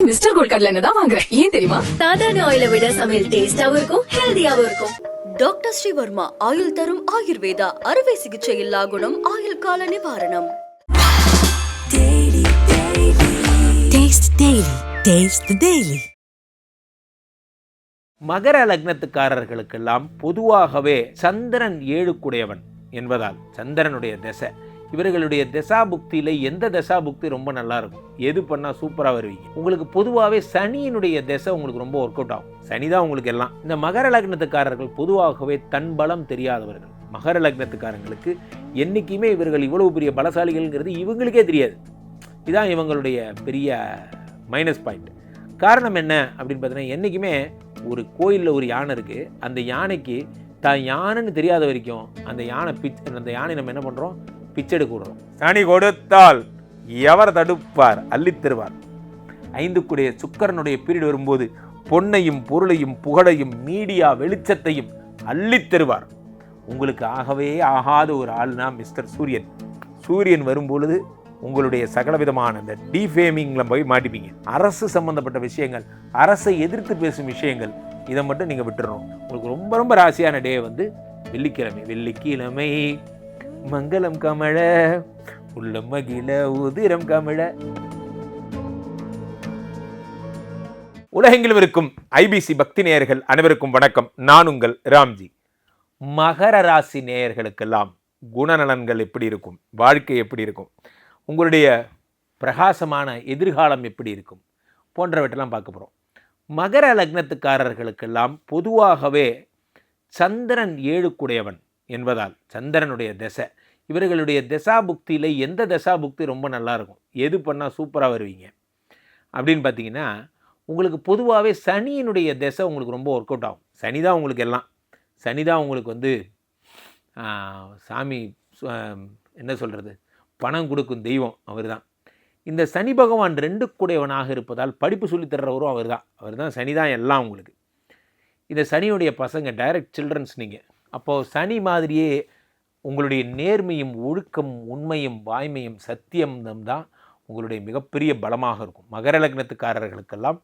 Mister gold கடலை தான் வாங்குறேன் ஏன் தெரியுமா? சாதாரண ஆயிலை விட சமையல் டேஸ்டாவும் இருக்கும் ஹெல்தியாவும் இருக்கும். டாக்டர் ஸ்ரீவர்மா ஆயுள் தரும் ஆயுர்வேதா அறுவை சிகிச்சை இல்லா குணம் ஆயுள் கால நிவாரணம். மகர லக்னத்துக்காரர்களுக்கெல்லாம் பொதுவாகவே சந்திரன் ஏழுக்குடையவன் என்பதால் சந்திரனுடைய திசை. இவர்களுடைய தசா புக்தியில எந்த தசா புக்தி ரொம்ப நல்லா இருக்கும் எது பண்ணால் சூப்பராக வருவீங்க? உங்களுக்கு பொதுவாகவே சனியினுடைய திசை உங்களுக்கு ரொம்ப ஒர்க் அவுட் ஆகும். சனி தான் உங்களுக்கு எல்லாம். இந்த மகர லக்னத்துக்காரர்கள் பொதுவாகவே தன் பலம் தெரியாதவர்கள். மகர லக்னத்துக்காரங்களுக்கு என்றைக்குமே இவர்கள் இவ்வளவு பெரிய பலசாலிகள்ங்கிறது இவங்களுக்கே தெரியாது. இதான் இவங்களுடைய பெரிய மைனஸ் பாயிண்ட் காரணம் என்ன அப்படின்னு பார்த்தீங்கன்னா என்றைக்குமே ஒரு கோயிலில் ஒரு யானை இருக்குது அந்த யானைக்கு தான் யானைன்னு தெரியாத வரைக்கும் அந்த யானை பிச் அந்த யானை நம்ம என்ன பண்ணுறோம் பிச்செடுக்க விடுறோம் சனி கொடுத்தால் எவர் தடுப்பார்? அள்ளித் தருவார். ஐந்துக்குடைய சுக்கரனுடைய பீரியட் வரும்போது பொன்னையும் பொருளையும் புகழையும் மீடியா வெளிச்சத்தையும் அள்ளித்தருவார் உங்களுக்கு ஆகவே ஆகாத ஒரு ஆள்னா மிஸ்டர் சூரியன். சூரியன் வரும்பொழுது உங்களுடைய சகலவிதமான இந்த டிஃபேமிங்கில் போய் மாட்டிப்பீங்க. அரசு சம்பந்தப்பட்ட விஷயங்கள் அரசை எதிர்த்து பேசும் விஷயங்கள் இதை மட்டும் நீங்கள் விட்டுறணும். உங்களுக்கு ரொம்ப ரொம்ப ராசியான டே வந்து வெள்ளிக்கிழமை. வெள்ளிக்கிழமை மங்களம் கமழ உள்ளம் மகிழ உதிரம் கமழ. உலகெங்கிலும் இருக்கும் ஐபிசி பக்தி நேயர்கள் அனைவருக்கும் வணக்கம். நான் உங்கள் ராம்ஜி. மகர ராசி நேயர்களுக்கெல்லாம் குணநலன்கள் எப்படி இருக்கும்? வாழ்க்கை எப்படி இருக்கும்? உங்களுடைய பிரகாசமான எதிர்காலம் எப்படி இருக்கும்? போன்றவற்றெல்லாம் பார்க்க போகிறோம் மகர லக்னத்துக்காரர்களுக்கெல்லாம் பொதுவாகவே சந்திரன் ஏழுக்குடையவன் என்பதால் சந்திரனுடைய திசை. இவர்களுடைய தசா புக்தியில் எந்த தசா புக்தி ரொம்ப நல்லாயிருக்கும்? எது பண்ணால் சூப்பராக வருவீங்க? அப்படின்னு பார்த்தீங்கன்னா உங்களுக்கு பொதுவாகவே சனியினுடைய திசை உங்களுக்கு ரொம்ப ஒர்க் அவுட் ஆகும். சனி தான் உங்களுக்கு எல்லாம். சனி தான் உங்களுக்கு வந்து சாமி சு- என்ன சொல்கிறது பணம் கொடுக்கும் தெய்வம் அவர் தான் இந்த சனி பகவான் ரெண்டு கூடையவனாக இருப்பதால் படிப்பு சொல்லித் தர்றவரும் அவர் தான் அவர் தான் சனி தான் எல்லாம் உங்களுக்கு. இந்த சனியுடைய பசங்க டைரக்ட் சில்ட்ரன்ஸ் நீங்கள் அப்போது சனி மாதிரியே உங்களுடைய நேர்மையும் ஒழுக்கம் உண்மையும் வாய்மையும் சத்தியமும் தான் உங்களுடைய மிகப்பெரிய பலமாக இருக்கும். மகர லக்னத்துக்காரர்களுக்கெல்லாம்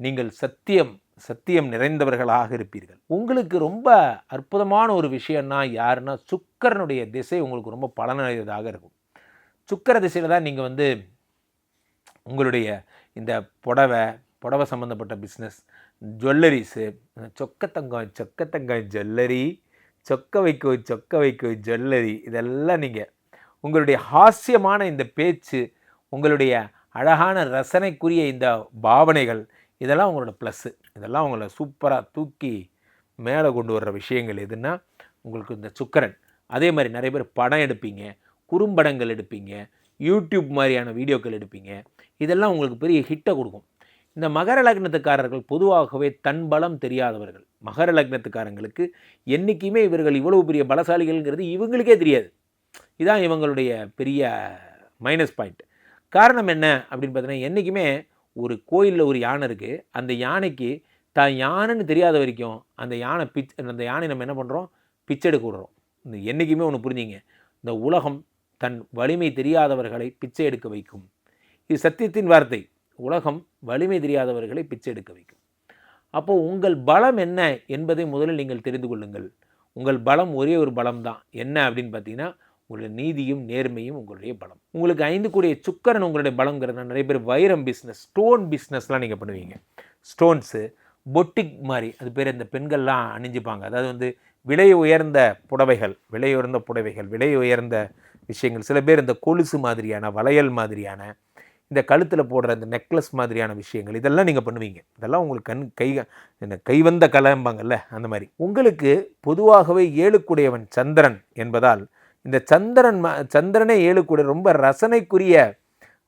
நீங்கள் சத்தியம் சத்தியம் நிறைந்தவர்களாக இருப்பீர்கள். உங்களுக்கு ரொம்ப அற்புதமான ஒரு விஷயம்னா யாருன்னா சுக்கரனுடைய திசை உங்களுக்கு ரொம்ப பலனடைவதாக இருக்கும். சுக்கர திசையில் தான் நீங்கள் வந்து உங்களுடைய இந்த புடவை புடவை சம்மந்தப்பட்ட business jewelleries Chokkathangam Chokkathangam jewellery சொக்க வைக்கோ சொக்க வைக்கோ ஜுவல்லரி இதெல்லாம் நீங்கள் உங்களுடைய ஹாஸ்யமான இந்த பேச்சு உங்களுடைய அழகான ரசனைக்குரிய இந்த பாவனைகள் இதெல்லாம் உங்களோட ப்ளஸ்ஸு இதெல்லாம் உங்களை சூப்பராக தூக்கி மேலே கொண்டு வர்ற விஷயங்கள் எதுன்னா உங்களுக்கு இந்த சுக்கரன். அதே மாதிரி நிறைய பேர் படம் எடுப்பீங்க குறும்படங்கள் எடுப்பீங்க யூடியூப் மாதிரியான வீடியோக்கள் எடுப்பீங்க. இதெல்லாம் உங்களுக்கு பெரிய ஹிட்டை கொடுக்கும். இந்த மகர லக்னத்துக்காரர்கள் பொதுவாகவே தன் பலம் தெரியாதவர்கள். மகர லக்னத்துக்காரங்களுக்கு என்றைக்குமே இவர்கள் இவ்வளவு பெரிய பலசாலிகள்ங்கிறது இவங்களுக்கே தெரியாது. இதான் இவங்களுடைய பெரிய மைனஸ் பாயிண்ட் காரணம் என்ன அப்படின்னு பார்த்தீங்கன்னா என்றைக்குமே ஒரு கோயிலில் ஒரு யானை இருக்குது அந்த யானைக்கு தான் யானைன்னு தெரியாத வரைக்கும் அந்த யானை பிச் அந்த யானை நம்ம என்ன பண்ணுறோம் பிச்செடுக்க விடுறோம். இந்த என்றைக்குமே ஒன்று புரிஞ்சிங்க. இந்த உலகம் தன் வலிமை தெரியாதவர்களை பிச்சை எடுக்க வைக்கும். இது சத்தியத்தின் வார்த்தை. உலகம் வலிமை தெரியாதவர்களை பிச்சை எடுக்க வைக்கும். அப்போது உங்கள் பலம் என்ன என்பதை முதலில் நீங்கள் தெரிந்து கொள்ளுங்கள். உங்கள் பலம் ஒரே ஒரு பலம் தான் என்ன அப்படின்னு பார்த்தீங்கன்னா உங்களுடைய நீதியும் நேர்மையும் உங்களுடைய பலம். உங்களுக்கு ஐந்து கூடிய சுக்கரன் உங்களுடைய பலங்கிறது நிறைய பேர் வைரம் பிஸ்னஸ் ஸ்டோன் பிஸ்னஸ்லாம் நீங்கள் பண்ணுவீங்க. ஸ்டோன்ஸு பொட்டிக் மாதிரி. அது பேர் இந்த பெண்கள்லாம் அணிஞ்சுப்பாங்க. அதாவது வந்து விலை உயர்ந்த புடவைகள் விலை உயர்ந்த புடவைகள் விலை உயர்ந்த விஷயங்கள். சில பேர் இந்த கொலுசு மாதிரியான வளையல் மாதிரியான இந்த கழுத்தில் போடுற இந்த நெக்லஸ் மாதிரியான விஷயங்கள் இதெல்லாம் நீங்கள் பண்ணுவீங்க. இதெல்லாம் உங்களுக்கு கண் கை இந்த கைவந்த கலம்பாங்கல்ல அந்த மாதிரி. உங்களுக்கு பொதுவாகவே ஏழுக்குடையவன் சந்திரன் என்பதால் இந்த சந்திரன் ம- சந்திரனே ஏழுக்குடைய ரொம்ப ரசனைக்குரிய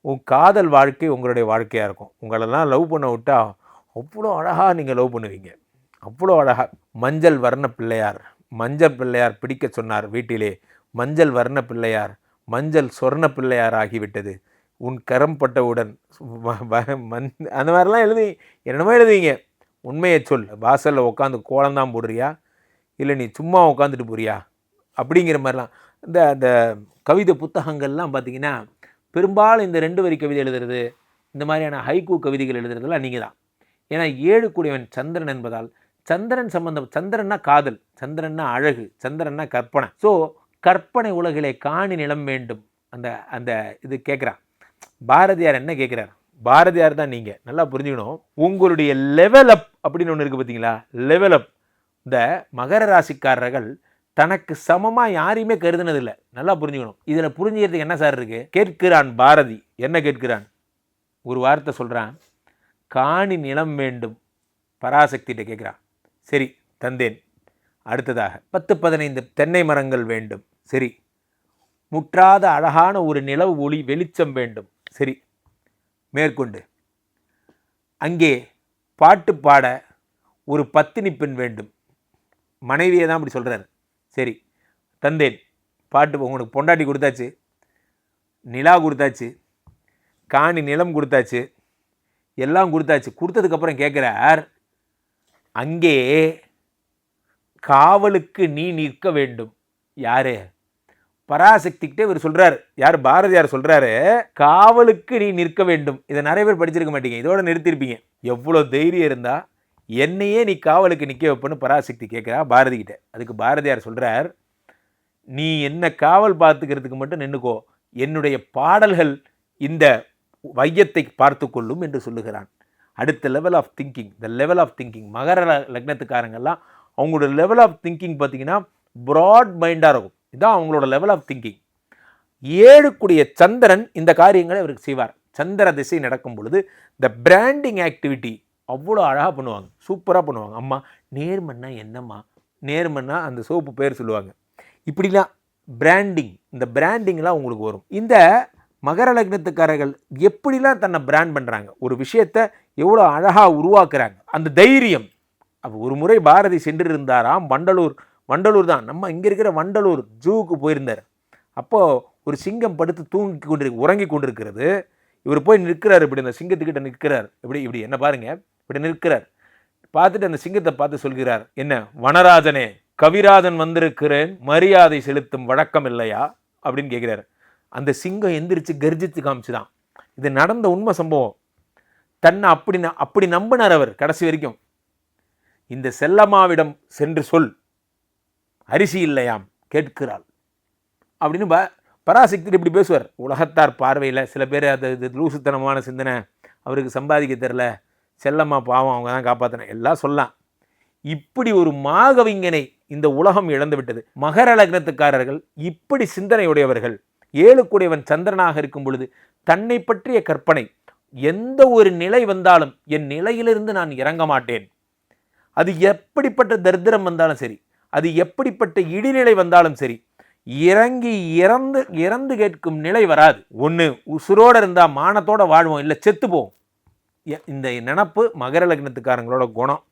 உன் காதல் வாழ்க்கை உங்களுடைய வாழ்க்கையாக இருக்கும். உங்களெல்லாம் லவ் பண்ண விட்டா அவ்வளோ அழகாக நீங்கள் லவ் பண்ணுவீங்க. அவ்வளோ அழகாக மஞ்சள் வர்ண பிள்ளையார் மஞ்சள் பிள்ளையார் பிடிக்க சொன்னார் வீட்டிலே. மஞ்சள் வர்ண பிள்ளையார் மஞ்சள் சொர்ண பிள்ளையார் ஆகிவிட்டது. உன் கரம் பட்டவுடன் மண் அந்த மாதிரிலாம் எழுதி என்னமோ எழுதுவீங்க. உண்மையை சொல். வாசலில் உட்காந்து கோலம்தான் போடுறியா? இல்லை நீ சும்மா உட்காந்துட்டு போறியா? அப்படிங்கிற மாதிரிலாம். இந்த அந்த கவிதை புத்தகங்கள்லாம் பார்த்தீங்கன்னா பெரும்பாலும் இந்த ரெண்டு வரி கவிதை எழுதுறது இந்த மாதிரியான ஹைகூ கவிதைகள் எழுதுறதுலாம் நீங்கள் தான். ஏன்னா ஏழு கூடியவன் சந்திரன் என்பதால் சந்திரன் சம்பந்தம் சந்திரன்னா காதல் சந்திரன்னா அழகு சந்திரன்னா கற்பனை. ஸோ கற்பனை உலகிலே காணி நிலம் வேண்டும். அந்த அந்த இது கேட்குறான். பாரதியார் என்ன கேட்குறார் பாரதியார் தான் நீங்கள் நல்லா புரிஞ்சுக்கணும். உங்களுடைய லெவல் அப் அப்படின்னு ஒன்று இருக்குது பார்த்தீங்களா லெவல் அப் இந்த மகர ராசிக்காரர்கள் தனக்கு சமமாக யாரையுமே கருதுனதில்லை. நல்லா புரிஞ்சுக்கணும். இதில் புரிஞ்சுக்கிறதுக்கு என்ன சார் இருக்குது கேட்கிறான் பாரதி. என்ன கேட்கிறான்? ஒரு வார்த்தை சொல்கிறான் காணி நிலம் வேண்டும். பராசக்திகிட்ட கேட்குறான் சரி தந்தேன். அடுத்ததாக பத்து பதினைந்து தென்னை மரங்கள் வேண்டும். சரி முற்றாத அழகான ஒரு நிலவு ஒளி வெளிச்சம் வேண்டும். சரி மேற்கொண்டு. அங்கே பாட்டு பாட ஒரு பத்தினி பெண் வேண்டும். மனைவியை தான் அப்படி சொல்கிறார் சரி தந்தேன். பாட்டு உங்களுக்கு பொண்டாட்டி கொடுத்தாச்சு நிலா கொடுத்தாச்சு காணி நிலம் கொடுத்தாச்சு எல்லாம் கொடுத்தாச்சு. கொடுத்ததுக்கப்புறம் கேட்குறார் அங்கே காவலுக்கு நீ நிற்க வேண்டும். யாரு? பராசக்திக்கிட்டே இவர் சொல்கிறார் யார்? பாரதியார் சொல்கிறாரு காவலுக்கு நீ நிற்க வேண்டும். இதை நிறைய பேர் படிச்சிருக்க மாட்டீங்க. இதோட நிறுத்திருப்பீங்க. எவ்வளோ தைரியம் இருந்தால் என்னையே நீ காவலுக்கு நிற்க வைப்பன்னு பராசக்தி கேட்குறா பாரதி கிட்ட அதுக்கு பாரதியார் சொல்கிறார் நீ என்ன காவல் பார்த்துக்கிறதுக்கு மட்டும் நின்றுக்கோ என்னுடைய பாடல்கள் இந்த வையத்தை பார்த்து கொள்ளும் என்று சொல்லுகிறான். அடுத்த level of thinking the level of thinking மகர லக்னத்துக்காரங்கெல்லாம் அவங்களோட லெவல் ஆஃப் திங்கிங் பார்த்தீங்கன்னா ப்ராட் மைண்டாக இருக்கும். இதுதான் அவங்களோட லெவல் ஆஃப் திங்கிங் ஏழுக்குடிய சந்திரன் இந்த காரியங்களை அவருக்கு செய்வார். சந்திர திசை நடக்கும் பொழுது இந்த பிராண்டிங் ஆக்டிவிட்டி அவ்வளோ அழகாக பண்ணுவாங்க. சூப்பராக பண்ணுவாங்க. அம்மா நேர்மன்னா என்னம்மா? நேர்மன்னா அந்த சோப்பு பேர் சொல்லுவாங்க. இப்படிலாம் பிராண்டிங் இந்த பிராண்டிங்லாம் உங்களுக்கு வரும். இந்த மகர லக்னத்துக்காரர்கள் எப்படிலாம் தன்னை பிராண்ட் பண்ணுறாங்க ஒரு விஷயத்தை எவ்வளோ அழகாக உருவாக்குறாங்க? அந்த தைரியம். அப்போ ஒரு முறை பாரதி சென்று இருந்தாராம் வண்டலூர் வண்டலூர் தான். நம்ம இங்கே இருக்கிற வண்டலூர் ஜூவுக்கு போயிருந்தார். அப்போது ஒரு சிங்கம் படுத்து தூங்கி கொண்டு உறங்கி கொண்டிருக்கிறது. இவர் போய் நிற்கிறார். இப்படி அந்த சிங்கத்துக்கிட்ட நிற்கிறார். இப்படி இப்படி என்ன பாருங்க. இப்படி நிற்கிறார். பார்த்துட்டு அந்த சிங்கத்தை பார்த்து சொல்கிறார். என்ன? வனராஜனே கவிராஜன் வந்திருக்கிறேன். மரியாதை செலுத்தும் வழக்கம் இல்லையா? அப்படின்னு கேட்குறாரு. அந்த சிங்கம் எந்திரிச்சு கர்ஜித்து காமிச்சுதான். இது நடந்த உண்மை சம்பவம். தன்னை அப்படி ந- அப்படி நம்பினார் அவர் கடைசி வரைக்கும். இந்த செல்லம்மாவிடம் சென்று சொல். அரிசி இல்லையாம் கேட்கிறாள். அப்படின்னு ப பராசக்தி இப்படி பேசுவார். உலகத்தார் பார்வையில் சில பேர் அது இது லூசுத்தனமான சிந்தனை. அவருக்கு சம்பாதிக்க தெரில செல்லம்மா பாவம் அவங்க தான் காப்பாற்றின எல்லாம் சொல்லலாம். இப்படி ஒரு மாகவிஞனை இந்த உலகம் இழந்து விட்டது. மகர லக்னத்துக்காரர்கள் இப்படி சிந்தனையுடையவர்கள். ஏழுக்குடையவன் சந்திரனாக இருக்கும் பொழுது தன்னை பற்றிய கற்பனை எந்த ஒரு நிலை வந்தாலும் என் நிலையிலிருந்து நான் இறங்க மாட்டேன். அது எப்படிப்பட்ட தரித்திரம் வந்தாலும் சரி அது எப்படிப்பட்ட இடிநிலை வந்தாலும் சரி இறங்கி இறந்து இறந்து கேட்கும் நிலை வராது. ஒன்று உசுரோடு இருந்தால் மானத்தோட வாழ்வோம் இல்லை செத்து போவோம். எ- இந்த நினப்பு மகர லக்னத்துக்காரங்களோட குணம்.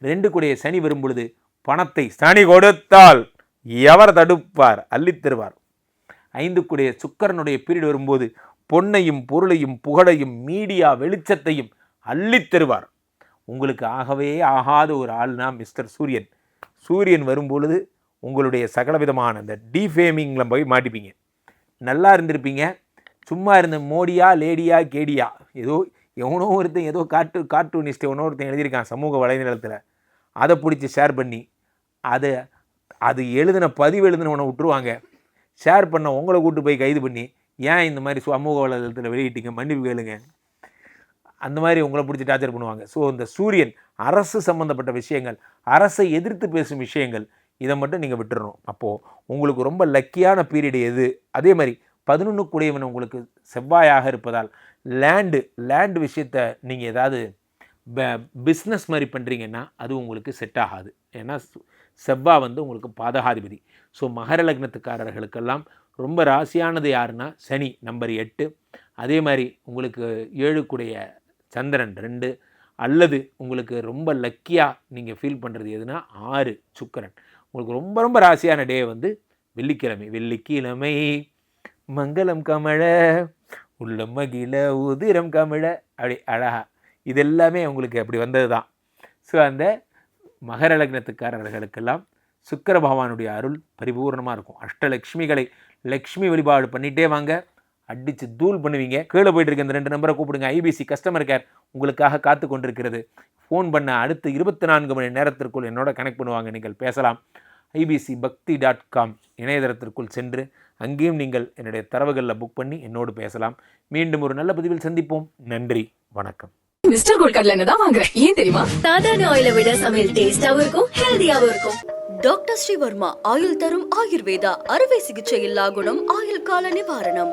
ரெண்டு கூடிய சனி வரும்பொழுது பணத்தை சனி கொடுத்தால் எவர் தடுப்பார்? அள்ளித் தருவார். ஐந்து கூடிய சுக்கரனுடைய பீரியட் வரும்போது பொன்னையும் பொருளையும் புகழையும் மீடியா வெளிச்சத்தையும் அள்ளித் தருவார். உங்களுக்கு ஆகவே ஆகாத ஒரு ஆள்னா மிஸ்டர் சூரியன். சூரியன் வரும்பொழுது உங்களுடைய சகலவிதமான இந்த டீஃபேமிங்கில் போய் மாட்டிப்பீங்க. நல்லா இருந்திருப்பீங்க. சும்மா இருந்த மோடியா லேடியா கேடியா ஏதோ எவனோ ஒருத்தன் ஏதோ கார்ட்டு கார்ட்டூனிஸ்ட் எவனோ ஒருத்தன் எழுதியிருக்கான் சமூக வலைதளத்தில். அதை பிடிச்சி ஷேர் பண்ணி அதை அது எழுதின பதிவு எழுதினவனை விட்டுருவாங்க. ஷேர் பண்ண உங்களை கூட்டு போய் கைது பண்ணி ஏன் இந்த மாதிரி சமூக வலைதளத்தில் வெளியிட்டீங்க? மன்னிப்பு கேளுங்க. அந்த மாதிரி உங்களை பிடிச்சி டார்ச்சர் பண்ணுவாங்க. ஸோ இந்த சூரியன் அரசு சம்மந்தப்பட்ட விஷயங்கள் அரசை எதிர்த்து பேசும் விஷயங்கள் இதை மட்டும் நீங்கள் விட்டுறணும். அப்போது உங்களுக்கு ரொம்ப லக்கியான பீரியட் எது? அதே மாதிரி பதினொன்று கூடியவன் உங்களுக்கு செவ்வாயாக இருப்பதால் லேண்டு லேண்டு விஷயத்தை நீங்கள் ஏதாவது பிஸ்னஸ் மாதிரி பண்ணுறீங்கன்னா அது உங்களுக்கு செட் ஆகாது. ஏன்னா செவ்வாய் வந்து உங்களுக்கு பாதகாதிபதி. ஸோ மகர லக்னத்துக்காரர்களுக்கெல்லாம் ரொம்ப ராசியானது யாருன்னா சனி நம்பர் எட்டு. அதே மாதிரி உங்களுக்கு ஏழுக்குடைய சந்திரன் ரெண்டு. அல்லது உங்களுக்கு ரொம்ப லக்கியாக நீங்கள் ஃபீல் பண்ணுறது எதுனா ஆறு சுக்கரன். உங்களுக்கு ரொம்ப ரொம்ப ராசியான டே வந்து வெள்ளிக்கிழமை. வெள்ளிக்கிழமை மங்களம் கமழ உள்ள மகிழ உதிரம் கமழ அப்படி அழகா. இது எல்லாமே உங்களுக்கு அப்படி வந்தது தான் ஸோ அந்த மகர லக்னத்துக்காரர்களுக்கெல்லாம் சுக்கர பகவானுடைய அருள் பரிபூர்ணமாக இருக்கும். அஷ்டலக்ஷ்மிகளை லக்ஷ்மி வழிபாடு பண்ணிகிட்டே வாங்க. அடித்து தூள் பண்ணுவீங்க. கீழே போயிட்டு இருக்க இந்த ரெண்டு நம்பரை கூப்பிடுங்க. ஐபிசி கஸ்டமர் கேர் உங்களுக்காக காத்து கொண்டிருக்கிறது ஃபோன் பண்ண அடுத்த இருபத்தி நான்கு மணி நேரத்திற்குள் என்னோட கனெக்ட் பண்ணுவாங்க. நீங்கள் பேசலாம். ஐபிசி பக்தி டாட் காம் இணையதளத்திற்குள் சென்று அங்கேயும் நீங்கள் என்னுடைய தரவுகளில் புக் பண்ணி என்னோடு பேசலாம். மீண்டும் ஒரு நல்ல பதிவில் சந்திப்போம். நன்றி. வணக்கம். மிஸ்டர் கோல்ட் கடலை எண்ணெய் தான் வாங்குறேன் ஏன் தெரியுமா? சாதாரண ஆயிலை விட சமையல் டேஸ்டாவும் இருக்கும் ஹெல்தியாவும் இருக்கும். டாக்டர் ஸ்ரீவர்மா ஆயுள் தரும் ஆயுர்வேதா அறுவை சிகிச்சை இல்லா குணம் ஆயுள் கால நிவாரணம்.